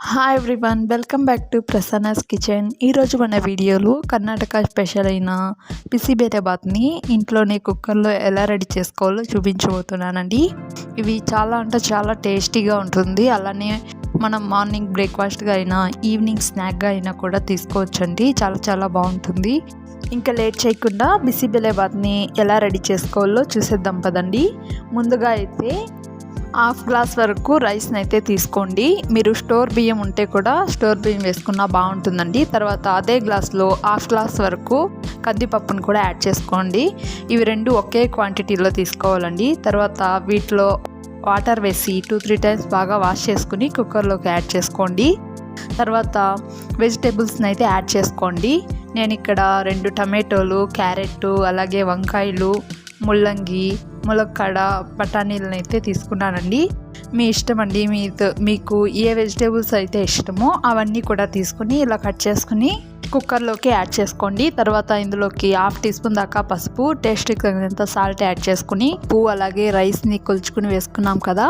Hi everyone welcome back to Prasanna's kitchen ఈరోజు మన వీడియోలో కర్ణాటక స్పెషల్ అయిన పిసిబేరేబాత్ని ఇంట్లోనే కుక్కర్లో ఎలా రెడీ చేసుకోవాలో చూపించబోతున్నానండి. ఇవి చాలా అంటే చాలా టేస్టీగా ఉంటుంది. అలానే మనం మార్నింగ్ బ్రేక్ఫాస్ట్గా అయినా ఈవినింగ్ స్నాక్గా అయినా కూడా తీసుకోవచ్చండి. చాలా చాలా బాగుంటుంది. ఇంకా లేట్ చేయకుండా బిసిబెలేబాత్ని ఎలా రెడీ చేసుకోవాలో చూసేద్దాం పదండి. ముందుగా అయితే హాఫ్ గ్లాస్ వరకు రైస్ని అయితే తీసుకోండి. మీరు స్టోర్ బియ్యం ఉంటే కూడా స్టోర్ బియ్యం వేసుకున్నా బాగుంటుందండి. తర్వాత అదే గ్లాస్లో హాఫ్ గ్లాస్ వరకు కందిపప్పును కూడా యాడ్ చేసుకోండి. ఇవి రెండు ఒకే క్వాంటిటీలో తీసుకోవాలండి. తర్వాత వీటిలో వాటర్ వేసి టూ త్రీ టైమ్స్ బాగా వాష్ చేసుకుని కుక్కర్లోకి యాడ్ చేసుకోండి. తర్వాత వెజిటేబుల్స్ని అయితే యాడ్ చేసుకోండి. నేను ఇక్కడ రెండు టమాటోలు క్యారెట్ అలాగే వంకాయలు ముల్లంగి ములక్కాడ బఠానీలను అయితే తీసుకున్నానండి. మీ ఇష్టం అండి మీతో మీకు ఏ వెజిటేబుల్స్ అయితే ఇష్టమో అవన్నీ కూడా తీసుకుని ఇలా కట్ చేసుకుని కుక్కర్లోకి యాడ్ చేసుకోండి. తర్వాత ఇందులోకి హాఫ్ టీ స్పూన్ దాకా పసుపు టేస్ట్ తగినంత సాల్ట్ యాడ్ చేసుకుని ఉప్పు అలాగే రైస్ని కొలుచుకుని వేసుకున్నాం కదా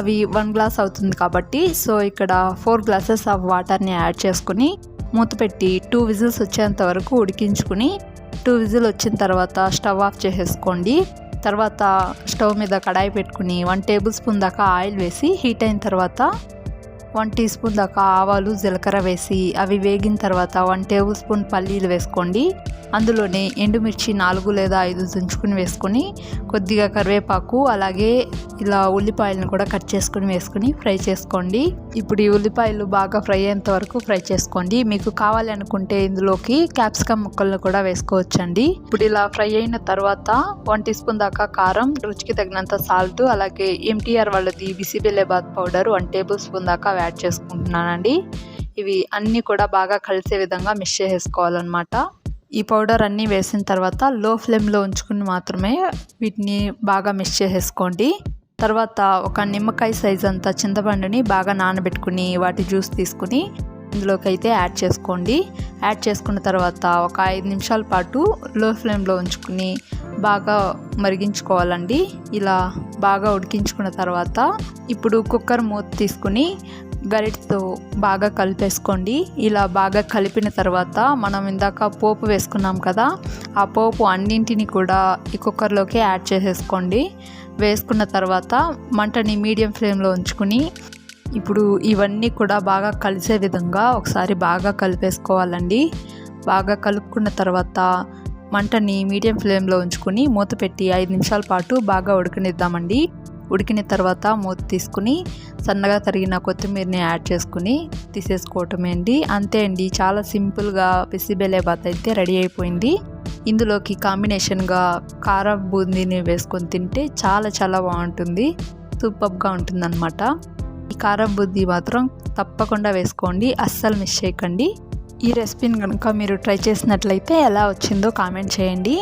అవి వన్ గ్లాస్ అవుతుంది కాబట్టి. సో ఇక్కడ ఫోర్ గ్లాసెస్ ఆఫ్ వాటర్ని యాడ్ చేసుకుని మూత పెట్టి టూ విజిల్స్ వచ్చేంత వరకు ఉడికించుకుని టూ విజిల్ వచ్చిన తర్వాత స్టవ్ ఆఫ్ చేసేసుకోండి. తర్వాత స్టవ్ మీద కడాయి పెట్టుకుని వన్ టేబుల్ స్పూన్ దాకా ఆయిల్ వేసి హీట్ అయిన తర్వాత వన్ టీ స్పూన్ దాకా ఆవాలు జీలకర్ర వేసి అవి వేగిన తర్వాత వన్ టేబుల్ స్పూన్ పల్లీలు వేసుకోండి. అందులోనే ఎండుమిర్చి నాలుగు లేదా ఐదు తుంచుకుని వేసుకొని కొద్దిగా కరివేపాకు అలాగే ఇలా ఉల్లిపాయలను కూడా కట్ చేసుకుని వేసుకుని ఫ్రై చేసుకోండి. ఇప్పుడు ఈ ఉల్లిపాయలు బాగా ఫ్రై అయ్యేంత వరకు ఫ్రై చేసుకోండి. మీకు కావాలి అనుకుంటే ఇందులోకి క్యాప్సికమ్ ముక్కలను కూడా వేసుకోవచ్చండి. ఇప్పుడు ఇలా ఫ్రై అయిన తర్వాత వన్ టీ స్పూన్ దాకా కారం రుచికి తగినంత సాల్ట్ అలాగే ఎంటీఆర్ వాళ్ళది bisibelebath powder one tablespoon దాకా యాడ్ చేసుకుంటున్నానండి. ఇవి అన్నీ కూడా బాగా కలిసే విధంగా మిక్స్ చేసుకోవాలన్నమాట. ఈ పౌడర్ అన్నీ వేసిన తర్వాత లో ఫ్లేమ్లో ఉంచుకుని మాత్రమే వీటిని బాగా మిక్స్ చేసేసుకోండి తర్వాత ఒక నిమ్మకాయ సైజ్ అంతా చింతపండుని బాగా నానబెట్టుకుని వాటి జ్యూస్ తీసుకుని ఇందులోకి అయితే యాడ్ చేసుకోండి. యాడ్ చేసుకున్న తర్వాత ఒక ఐదు నిమిషాల పాటు లో ఫ్లేమ్లో ఉంచుకుని బాగా మరిగించుకోవాలండి. ఇలా బాగా ఉడికించుకున్న తర్వాత ఇప్పుడు కుక్కర్ మూత తీసుకుని గరిటతో బాగా కలిపేసుకోండి. ఇలా బాగా కలిపిన తర్వాత మనం ఇందాక పోపు వేసుకున్నాం కదా ఆ పోపు అన్నింటిని కూడా ఈ కుక్కర్లోకి యాడ్ చేసేసుకోండి. వేసుకున్న తర్వాత మంటని మీడియం ఫ్లేమ్లో ఉంచుకుని ఇప్పుడు ఇవన్నీ కూడా బాగా కలిసే విధంగా ఒకసారి బాగా కలిపేసుకోవాలండి. బాగా కలుపుకున్న తర్వాత మంటని మీడియం ఫ్లేమ్లో ఉంచుకుని మూత పెట్టి ఐదు నిమిషాల పాటు బాగా ఉడకనిద్దామండి. ఉడికిన తర్వాత మూత తీసుకుని సన్నగా తరిగిన కొత్తిమీరని యాడ్ చేసుకుని తీసేసుకోవటమే అండి. అంతే అండి చాలా సింపుల్గా పిసిబెలే బాత్ అయితే రెడీ అయిపోయింది. ఇందులోకి కాంబినేషన్గా కారం బూందీని వేసుకొని తింటే చాలా చాలా బాగుంటుంది. సూపర్గా ఉంటుందన్నమాట. ఈ కారం బుద్ధి మాత్రం తప్పకుండా వేసుకోండి. అస్సలు మిస్ చేయకండి. ఈ రెసిపీని కనుక మీరు ట్రై చేసినట్లయితే ఎలా వచ్చిందో కామెంట్ చేయండి.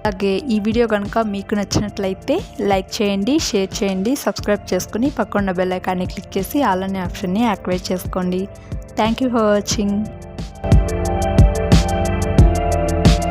అలాగే ఈ వీడియో కనుక మీకు నచ్చినట్లయితే లైక్ చేయండి షేర్ చేయండి సబ్స్క్రైబ్ చేసుకుని పక్కన బెల్ ఐకాన్ని క్లిక్ చేసి ఆల్ అనే ఆప్షన్ని యాక్టివేట్ చేసుకోండి. Thank you for watching.